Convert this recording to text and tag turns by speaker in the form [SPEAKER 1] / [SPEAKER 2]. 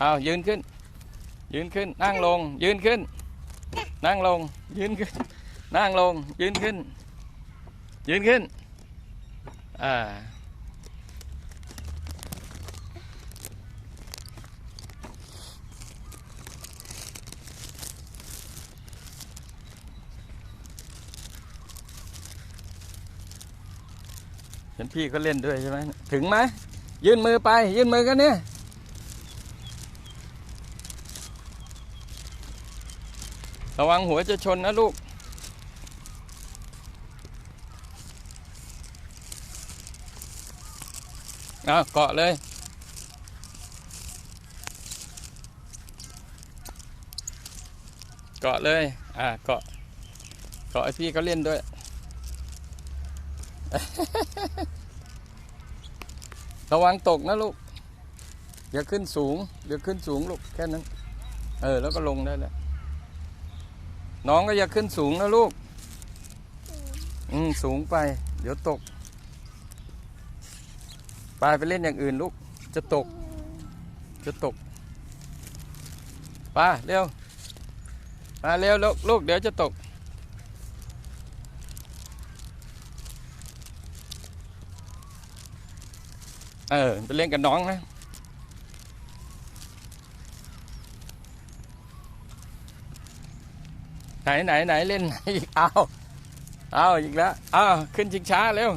[SPEAKER 1] เอายืนขึ้น ยืนขึ้น นั่งลง ยืนขึ้น นั่งลง ยืนขึ้น นั่งลง ยืนขึ้น ยืนขึ้น อ่า เห็นพี่ก็เล่นด้วยใช่ไหม ถึงไหม ยื่นมือไป ยื่นมือกันเนี่ย ระวังหัวจะชนนะลูก เอาเกาะเลย เกาะเลย อ่า เกาะ เกาะไอพี่เขาเล่นด้วย ระวังตกนะลูก อย่าขึ้นสูงอย่าขึ้นสูงลูก แค่นั้น เออ แล้วก็ลงได้แล้ว น้องก็อย่าขึ้นสูงนะลูก อืมสูงไป เดี๋ยวตก ไปไปเล่นอย่างอื่นลูก จะตก จะตกไป้าเร็วมาเร็วลูกลูกเดี๋ยวจะตก เออไปเล่นกับน้องนะ ไหนไหนไหนเล่นไหนอีกเอาเอาอีกแล้วเอาขึ้นชิงช้าเร็ว